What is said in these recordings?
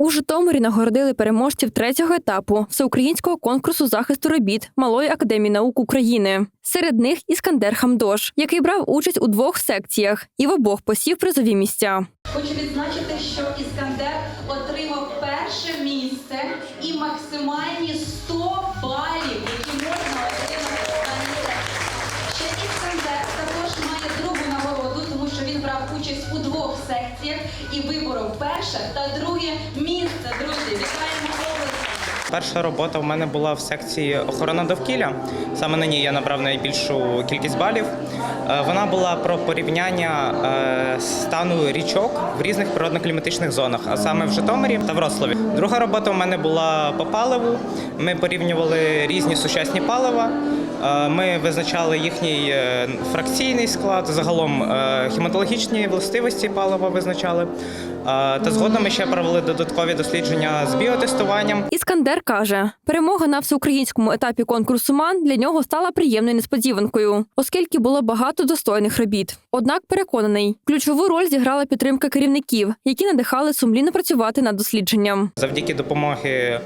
У Житомирі нагородили переможців третього етапу всеукраїнського конкурсу захисту робіт Малої академії наук України. Серед них Іскандер Хамдош, який брав участь у двох секціях і в обох посів призові місця. Хочу відзначити, що Іскандер отримав перше місце і максимальні 100 участь у двох секціях і виборов перше та друге місце. Друзі, вітаємо область! Перша робота в мене була в секції охорона довкілля. Саме на ній я набрав найбільшу кількість балів. Е, Вона була про порівняння е, стану річок в різних природно-кліматичних зонах, а саме в Житомирі та Вроцлаві. Друга робота в мене була по паливу. Ми порівнювали різні сучасні палива. Е, Ми визначали їхній е, фракційний склад, загалом е, хіматологічні властивості палива визначали. Та згодом ми ще провели додаткові дослідження з біотестуванням. Іскандер каже, перемога на всеукраїнському етапі конкурсу МАН для нього стала приємною несподіванкою, оскільки було багато достойних робіт. Однак переконаний, ключову роль зіграла підтримка керівників, які надихали сумлінно працювати над дослідженням. Завдяки допомоги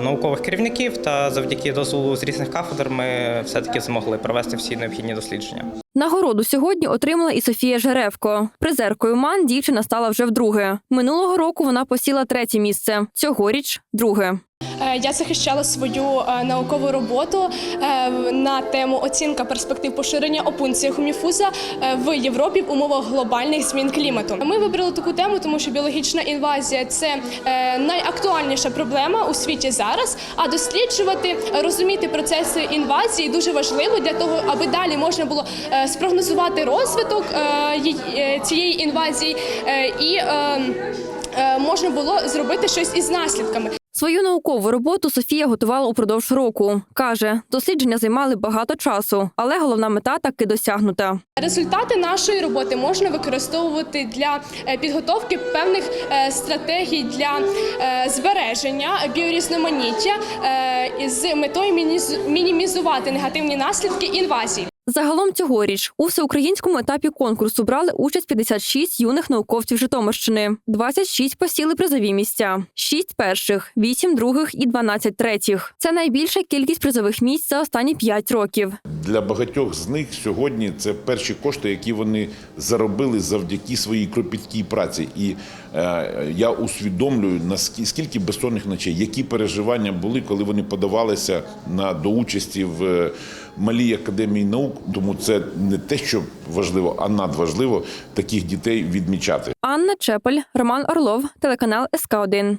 наукових керівників та завдяки дозволу з різних кафедр ми все-таки змогли провести всі необхідні дослідження. Нагороду сьогодні отримала і Софія Жеревко. Призеркою МАН дівчина стала вже вдруге. Минулого року вона посіла третє місце. Цьогоріч друге. Е, Я захищала свою е, наукову роботу е, на тему оцінка перспектив поширення опунції хуміфуза е, в Європі в умовах глобальних змін клімату. Ми вибрали таку тему, тому що біологічна інвазія це найактуальніша проблема у світі зараз. А досліджувати, розуміти процеси інвазії дуже важливо для того, аби далі можна було спрогнозувати розвиток е, е, цієї інвазії е, і можна було зробити щось із наслідками. Свою наукову роботу Софія готувала упродовж року. Каже, дослідження займали багато часу, але головна мета таки досягнута. Результати нашої роботи можна використовувати для підготовки певних стратегій для збереження біорізноманіття з метою мінімізувати негативні наслідки інвазії. Загалом цьогоріч у всеукраїнському етапі конкурсу брали участь 56 юних науковців Житомирщини. 26 посіли призові місця, 6 перших, 8 других і 12 третіх. Це найбільша кількість призових місць за останні 5 років. Для багатьох з них сьогодні це перші кошти, які вони заробили завдяки своїй кропіткій праці. І е, я усвідомлюю наскільки скільки безсонних ночей, які переживання були, коли вони подавалися на до участі в е, малій академії наук. Тому це не те, що важливо, а надважливо таких дітей відмічати. Анна Чепель, Роман Орлов, телеканал СК 1